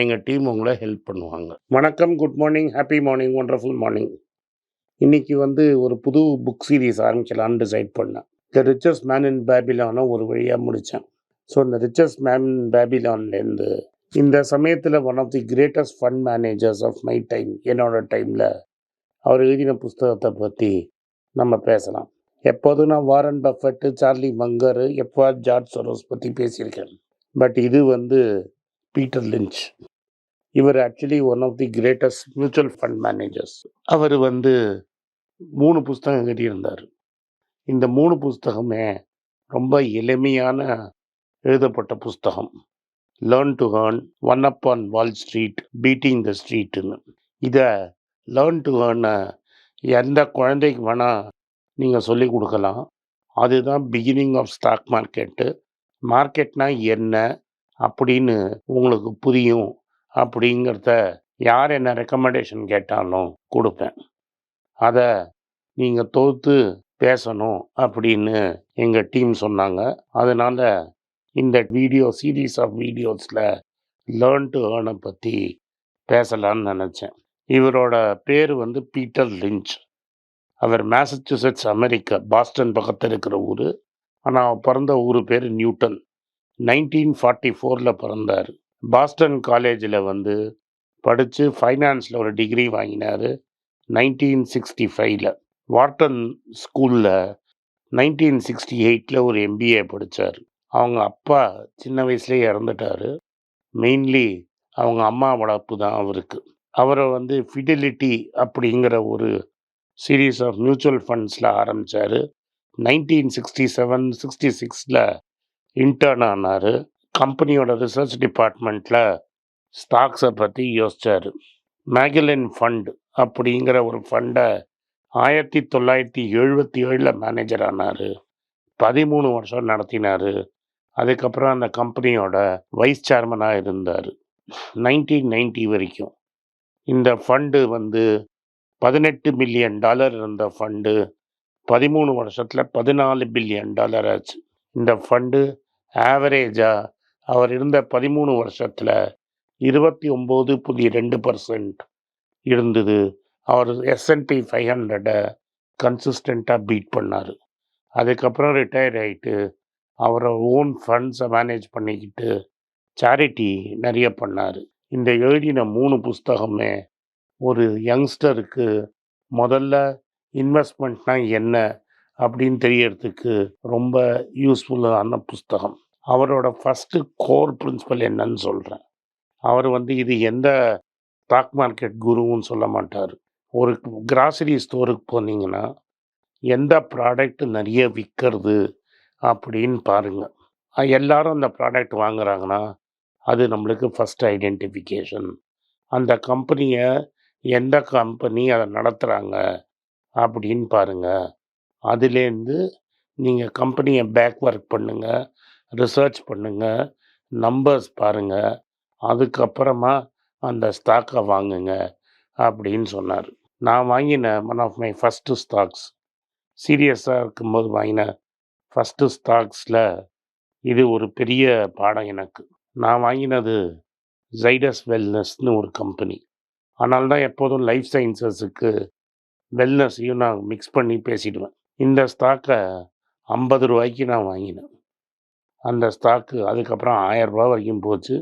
எங்கள் டீம் உங்களை ஹெல்ப் பண்ணுவாங்க. வணக்கம், good morning, happy morning, wonderful morning. இன்னைக்கு வந்து ஒரு புது புக் சீரீஸ் ஆரம்பிக்கலான்னு டிசைட் பண்ணேன். த ரிச்சஸ் மேன் இன் பேபிலான ஒரு வழியாக முடித்தேன் ஸோ இந்த ரிச்சஸ் மேன் இன் பேபிலான்லேருந்து இந்த சமயத்தில் one of the greatest fund managers of my time என்னோட டைமில் அவர் எழுதின புஸ்தகத்தை பற்றி நம்ம பேசலாம். எப்போதும் நான் வாரன் பஃபட்டு சார்லி மங்கரு எப்பா ஜார்ஜ் சொரோஸ் பற்றி பேசியிருக்கேன். பட் இது வந்து பீட்டர் லிஞ்ச். இவர் actually one of the greatest mutual fund managers. அவர் வந்து மூணு புஸ்தகம் கட்டியிருந்தார் இந்த மூணு புஸ்தகமே ரொம்ப எளிமையான எழுதப்பட்ட புஸ்தகம். Learn to earn, one up on Wall Street, beating the ஸ்ட்ரீட்டுன்னு இதை லேர்ன் டு ஏர்ன எந்த குழந்தைக்கு வேணால் நீங்கள் சொல்லிக் கொடுக்கலாம் அதுதான் பிகினிங் ஆஃப் ஸ்டாக் மார்க்கெட்டு. மார்க்கெட்னால் என்ன? அப்படின்னு உங்களுக்கு புரியும். அப்படிங்கிறத யார் என்ன ரெக்கமெண்டேஷன் கேட்டாலும் கொடுப்பேன் அதை நீங்கள் தொகுத்து பேசணும் அப்படின்னு எங்கள் டீம் சொன்னாங்க. அதனால் இந்த வீடியோ சீரிஸ் ஆஃப் வீடியோஸில் லேர்ன் டூ ஏர்ன பற்றி பேசலான்னு நினச்சேன் இவரோட பேர் வந்து பீட்டர் லிஞ்ச். அவர் மேசச்சூசெட்ஸ் அமெரிக்கா. பாஸ்டன் பக்கத்தில் இருக்கிற ஊர் ஆனால் பிறந்த ஊர் பேர் நியூட்டன். 1944ல பிறந்தாரு. பாஸ்டன் காலேஜில் வந்து படித்து ஃபைனான்ஸில் ஒரு டிகிரி வாங்கினாரு. 1965ல. வார்டன் ஸ்கூலில் நைன்டீன் சிக்ஸ்டி எயிட்டில் ஒரு எம்பிஏ படித்தார் அவங்க அப்பா சின்ன வயசுலேயே இறந்துட்டாரு. மெயின்லி அவங்க அம்மா வளர்ப்பு தான் அவருக்கு. அவரை வந்து ஃபிடெலிட்டி அப்படிங்கிற ஒரு சீரிஸ் ஆஃப் மியூச்சுவல் ஃபண்ட்ஸில் ஆரம்பித்தார் நைன்டீன் சிக்ஸ்டி செவன் சிக்ஸ்டி சிக்ஸில் இன்டர்ன் ஆனார் கம்பெனியோட ரிசர்ச் டிபார்ட்மெண்ட்டில் ஸ்டாக்ஸை பற்றி யோசித்தார் மேகலின் ஃபண்ட் அப்படிங்கிற ஒரு ஃபண்டை ஆயிரத்தி தொள்ளாயிரத்தி எழுபத்தி ஏழில் மேனேஜர் ஆனார் பதிமூணு வருஷம் நடத்தினாரு. அதுக்கப்புறம் அந்த கம்பெனியோட வைஸ் சேர்மனாக இருந்தார் நைன்டீன் நைன்டி வரைக்கும். இந்த ஃபண்டு வந்து பதினெட்டு மில்லியன் டாலர் இருந்த ஃபண்டு பதிமூணு வருஷத்தில் பதினாலு பில்லியன் டாலர் ஆச்சு. இந்த ஃபண்டு ஆவரேஜாக அவர் இருந்த பதிமூணு வருஷத்தில் இருபத்தி ஒம்பது புள்ளி ரெண்டு பர்சன்ட் இருந்தது. அவர் எஸ்என்பி ஃபைவ் ஹண்ட்ரடை கன்சிஸ்டண்ட்டாக பீட் பண்ணார் அதுக்கப்புறம் ரிட்டையர் ஆகிட்டு அவரை ஓன் ஃபண்ட்ஸை மேனேஜ் பண்ணிக்கிட்டு, சேரிட்டி நிறைய பண்ணார் இந்த எழுதின மூணு புஸ்தகமே ஒரு யங்ஸ்டருக்கு முதல்ல இன்வெஸ்ட்மெண்ட்னால் என்ன? அப்படின்னு தெரியறதுக்கு ரொம்ப யூஸ்ஃபுல்லான புஸ்தகம். அவரோட ஃபஸ்ட்டு கோர் பிரின்சிபல் என்னன்னு சொல்கிறேன் அவர் வந்து இது எந்த ஸ்டாக் மார்க்கெட் குருவும் சொல்ல மாட்டார் ஒரு கிராசரி ஸ்டோருக்கு போனீங்கன்னா, எந்த ப்ராடக்ட் நிறைய விற்கிறது அப்படின்னு பாருங்கள் எல்லாரும் அந்த ப்ராடக்ட் வாங்குறாங்கன்னா, அது நம்மளுக்கு ஃபஸ்ட் ஐடென்டிஃபிகேஷன். அந்த கம்பெனியை எந்த கம்பெனி அதை நடத்துகிறாங்க அப்படின்னு பாருங்கள் அதுலேருந்து நீங்கள் கம்பெனியை பேக் ஒர்க் பண்ணுங்கள் ரிசர்ச் பண்ணுங்கள் நம்பர்ஸ் பாருங்கள் அதுக்கப்புறமா அந்த ஸ்டாக்கை வாங்குங்க அப்படின்னு சொன்னார் நான் வாங்கின one of my first stocks. சீரியஸாக இருக்கும்போது வாங்கின ஃபஸ்ட்டு ஸ்டாக்ஸில் இது ஒரு பெரிய பாடம் எனக்கு. நான் வாங்கினது ஜைடஸ் வெல்னஸ்னு ஒரு கம்பெனி. அதனால தான் எப்போதும் லைஃப் சயின்சஸுக்கு வெல்னஸையும் நான் மிக்ஸ் பண்ணி பேசிடுவேன். இந்த ஸ்டாக்கை ஐம்பது ரூபாய்க்கு நான் வாங்கினேன். அந்த ஸ்டாக்கு அதுக்கப்புறம் ஆயரரூபா வரைக்கும் போச்சு.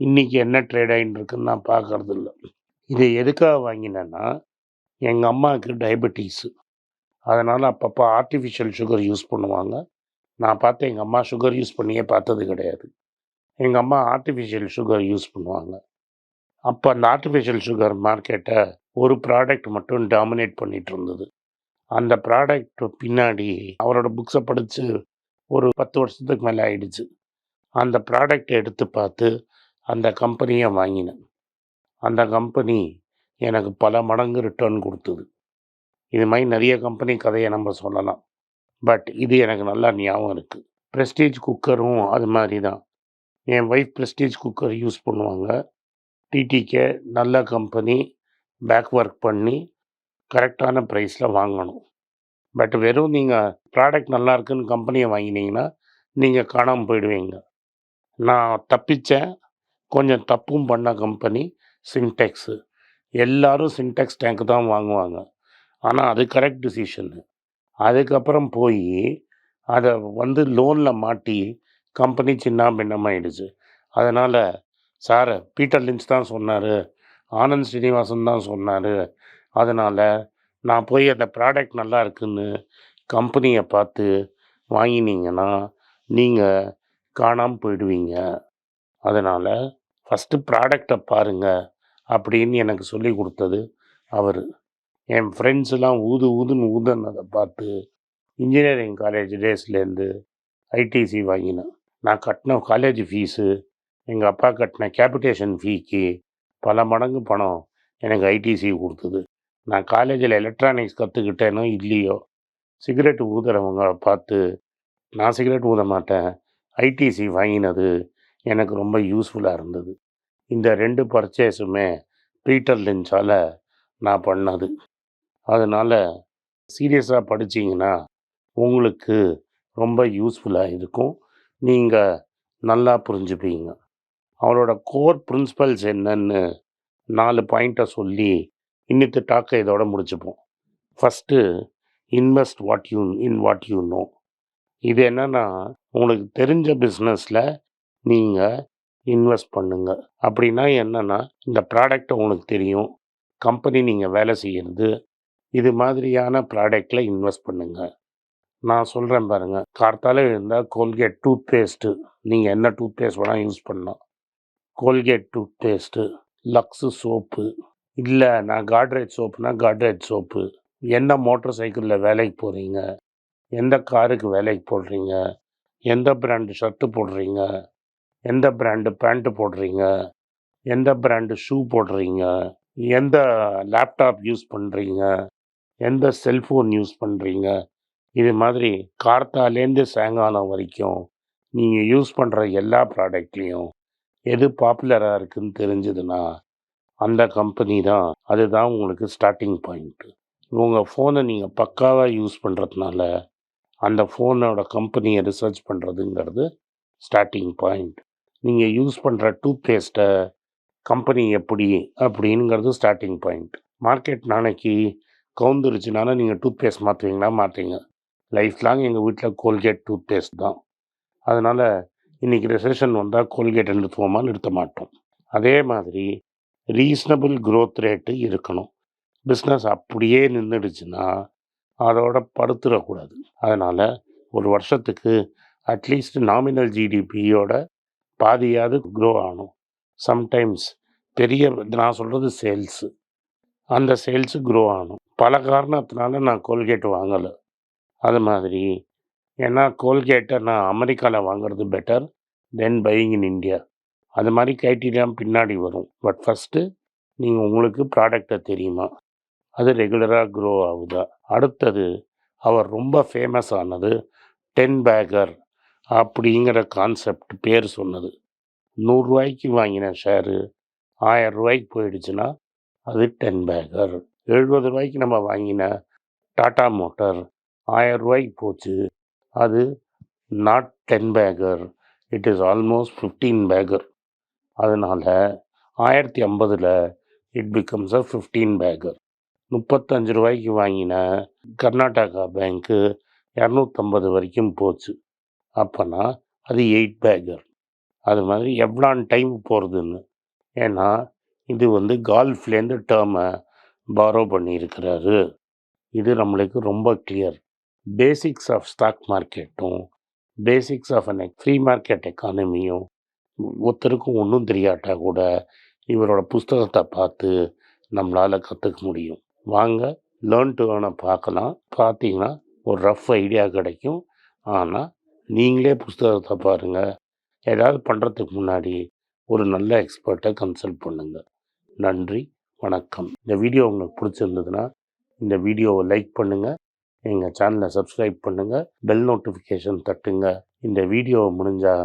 இன்றைக்கி என்ன ட்ரேட் ஆயிட்டு இருக்குன்னு நான் பார்க்கறதில்ல. இதை எதுக்காக வாங்கினேன்னா, எங்கள் அம்மாவுக்கு டயபெட்டிஸு அதனால் அப்பப்போ ஆர்ட்டிஃபிஷியல் சுகர் யூஸ் பண்ணுவாங்க. நான் பார்த்து எங்கள் அம்மா சுகர் யூஸ் பண்ணியே பார்த்தது கிடையாது. எங்கள் அம்மா ஆர்டிஃபிஷியல் சுகர் யூஸ் பண்ணுவாங்க. அப்போ அந்த ஆர்ட்டிஃபிஷியல் சுகர் மார்க்கெட்டை ஒரு ப்ராடக்ட் மட்டும் டாமினேட் பண்ணிகிட்டு இருந்தது. அந்த ப்ராடக்ட் பின்னாடி அவரோட புக்ஸை படித்து ஒரு 10 வருஷத்துக்கு மேலே ஆயிடுச்சு. அந்த ப்ராடக்ட்ட எடுத்து பார்த்து, அந்த கம்பெனியை வாங்கினேன். அந்த கம்பெனி எனக்கு பல மடங்கு ரிட்டர்ன் கொடுத்தது. இது மாதிரி நிறைய கம்பெனி கதையை நம்ம சொல்லலாம். பட் இது எனக்கு நல்லா ஞாபகம் இருக்குது ப்ரெஸ்டீஜ் குக்கரும் அது மாதிரி தான். என் ஒய்ஃப் ப்ரெஸ்டீஜ் குக்கர் யூஸ் பண்ணுவாங்க. டிடிகே நல்ல கம்பெனி பேக் ஒர்க் பண்ணி கரெக்டான ப்ரைஸில் வாங்கணும். பட் வெறும் நீங்கள் ப்ராடக்ட் நல்லா இருக்குன்னு கம்பெனியை வாங்கினீங்கன்னா நீங்கள் காணாமல் போயிடுவீங்க. நான் தப்பித்தேன் கொஞ்சம் தப்பும் பண்ண கம்பெனி சின்டெக்ஸு எல்லோரும் சின்டெக்ஸ் டேங்க் தான் வாங்குவாங்க. ஆனால் அது கரெக்ட் டிசிஷனு அதுக்கப்புறம் போய் அதை வந்து லோனில் மாட்டி கம்பெனி சின்ன பின்னமாயிடுச்சு அதனால் சார் பீட்டர் லின்ஸ் தான் சொன்னார். ஆனந்த் ஸ்ரீனிவாசன் தான் சொன்னார். அதனால் நான் போய் அந்த ப்ராடக்ட் நல்லா இருக்குதுன்னு கம்பெனியை பார்த்து வாங்கினீங்கன்னா நீங்கள் காணாமல் போயிடுவீங்க. அதனால் ஃபஸ்ட்டு ப்ராடக்டை பாருங்கள் அப்படின்னு எனக்கு சொல்லி கொடுத்தது அவர். என் ஃப்ரெண்ட்ஸ்லாம் ஊது ஊதுன்னு ஊதுனதை பார்த்து இன்ஜினியரிங் காலேஜ் டேஸ்லேருந்து ஐடிசி வாங்கினேன் நான் கட்டின காலேஜ் ஃபீஸு எங்கள் அப்பா கட்டின கேபிட்டேஷன் ஃபீக்கு பல மடங்கு பணம் எனக்கு ஐடிசி கொடுத்தது. நான் காலேஜில் எலக்ட்ரானிக்ஸ் கற்றுக்கிட்டேனோ இல்லையோ சிகரெட் ஊதுறவங்க பார்த்து நான் சிகரெட் ஊத மாட்டேன். ஐடிசி வாங்கினது எனக்கு ரொம்ப யூஸ்ஃபுல்லாக இருந்தது. இந்த ரெண்டு பர்ச்சேஸுமே பீட்டர் லென்ஸால் நான் பண்ணது. அதனால் சீரியஸாக படிச்சிங்கன்னா உங்களுக்கு ரொம்ப யூஸ்ஃபுல்லாக இருக்கும். நீங்கள் நல்லா புரிஞ்சுப்பீங்க. அவரோட கோர் பிரின்சிபல்ஸ் என்னன்னு நாலு பாயிண்ட்டை சொல்லி இன்னித்து டாக்கை இதோட முடிச்சுப்போம். First invest what you in what you know இது என்னென்னா உங்களுக்கு தெரிஞ்ச பிஸ்னஸில் நீங்கள் இன்வெஸ்ட் பண்ணுங்க. அப்படின்னா என்னென்னா இந்த ப்ராடக்ட் உங்களுக்கு தெரியும். கம்பெனி நீங்கள் வேலை செய்கிறது இது மாதிரியான ப்ராடக்டில் இன்வெஸ்ட் பண்ணுங்கள் நான் சொல்கிறேன் பாருங்கள் கார்த்தால இருந்தால் கோல்கேட் டூத் பேஸ்ட்டு நீங்கள் என்ன டூத் பேஸ்ட் வேணால் யூஸ் பண்ணலாம். Colgate tooth paste Lux soap இல்லை நான் காட்ரேஜ் சோப்புனா காட்ரேஜ் சோப்பு. எந்த மோட்டர் சைக்கிளில் வேலைக்கு போகிறீங்க எந்த காருக்கு வேலைக்கு போடுறீங்க? எந்த பிராண்டு ஷர்ட்டு போடுறீங்க? எந்த பிராண்டு பேண்ட்டு போடுறீங்க? எந்த பிராண்டு ஷூ போடுறீங்க? எந்த லேப்டாப் யூஸ் பண்ணுறீங்க எந்த செல்ஃபோன் யூஸ் பண்ணுறீங்க இது மாதிரி கார்த்தாலேருந்து சாயங்காலம் வரைக்கும் நீங்கள் யூஸ் பண்ணுற எல்லா ப்ராடக்ட்லேயும் எது பாப்புலராக இருக்குதுன்னு தெரிஞ்சதுன்னா அந்த கம்பெனி தான். அதுதான் உங்களுக்கு ஸ்டார்டிங் பாயிண்ட்டு உங்கள் ஃபோனை நீங்கள் பக்காவாக யூஸ் பண்ணுறதுனால அந்த ஃபோனோட கம்பெனியை ரிசர்ச் பண்ணுறதுங்கிறது ஸ்டார்டிங் பாயிண்ட் நீங்கள் யூஸ் பண்ணுற டூத் பேஸ்ட்டை கம்பெனி எப்படி அப்படிங்கிறது ஸ்டார்டிங் பாயிண்ட் மார்க்கெட் நாளைக்கு கவுந்துருச்சுனால நீங்கள் டூத் பேஸ்ட் மாற்றுவீங்களா மாற்றீங்க லைஃப் லாங் எங்கள் வீட்டில் கோல்கேட் டூத் பேஸ்ட் தான். அதனால் இன்றைக்கி ரெசெஷன் வந்தால் கோல்கேட் நிறுத்துவோமா நிறுத்த மாட்டோம் அதே மாதிரி ரீசனபிள் க்ரோத் ரேட்டு இருக்கணும். பிஸ்னஸ் அப்படியே நின்றுடுச்சுன்னா அதோட படுத்துடக்கூடாது. அதனால் ஒரு வருஷத்துக்கு அட்லீஸ்ட் நாமினல் ஜிடிபியோட பாதியாவது க்ரோ ஆகணும். சம்டைம்ஸ் பெரிய நான் சொல்கிறது சேல்ஸு அந்த சேல்ஸு க்ரோ ஆகணும். பல காரணத்தினால நான் கோல்கேட் வாங்கலை. அது மாதிரி ஏன்னா கோல்கேட்டை நான் அமெரிக்காவில் வாங்குறது better then buying in India அது மாதிரி க்ரைட்டீரியா பின்னாடி வரும். பட் ஃபஸ்ட்டு நீங்கள் உங்களுக்கு ப்ராடக்டை தெரியுமா? அது ரெகுலராக க்ரோ ஆகுதா? அடுத்தது அவர் ரொம்ப ஃபேமஸ் ஆனது டென் பேக்கர் அப்படிங்கிற கான்செப்ட் பேர் சொன்னது. நூறுரூவாய்க்கு வாங்கின ஷேரு ஆயிரம் ரூபாய்க்கு போயிடுச்சுன்னா அது டென் பேக்கர் எழுபது ரூபாய்க்கு நம்ம வாங்கின டாட்டா மோட்டர் ஆயிரம் ரூபாய்க்கு போச்சு அது not ten bagger it is almost fifteen bagger அதனால் ஆயிரத்தி ஐம்பதில் it becomes a fifteen bagger முப்பத்தஞ்சு ரூபாய்க்கு வாங்கின கர்நாடகா பேங்க்கு இரநூத்தம்பது வரைக்கும் போச்சு. அப்போனா அது எயிட் பேக்கர் அது மாதிரி எவ்வளான் டைம் போகிறதுன்னு ஏன்னா இது வந்து கால்ஃப்லேருந்து டேர்மை பாரோ பண்ணியிருக்கிறாரு. இது நம்மளுக்கு ரொம்ப clear basics of stock மார்க்கெட்டும் basics of an free market எக்கானமியும் ஒருத்தருக்கும் ஒன்றும் தெரியாட்டா கூட இவரோட புஸ்தகத்தை பார்த்து நம்மளால் கற்றுக்க முடியும். வாங்க லேர்ன் டு ஏர்னை பார்க்கலாம். பார்த்தீங்கன்னா ஒரு ரஃப் ஐடியா கிடைக்கும். ஆனால் நீங்களே புஸ்தகத்தை பாருங்கள் ஏதாவது பண்ணுறதுக்கு முன்னாடி ஒரு நல்ல எக்ஸ்பர்ட்டை கன்சல்ட் பண்ணுங்கள் நன்றி வணக்கம். இந்த வீடியோ உங்களுக்கு பிடிச்சிருந்ததுன்னா இந்த வீடியோவை லைக் பண்ணுங்கள் எங்கள் சேனலை சப்ஸ்கிரைப் பண்ணுங்கள் பெல் நோட்டிஃபிகேஷன் தட்டுங்க. இந்த வீடியோவை முடிஞ்சால்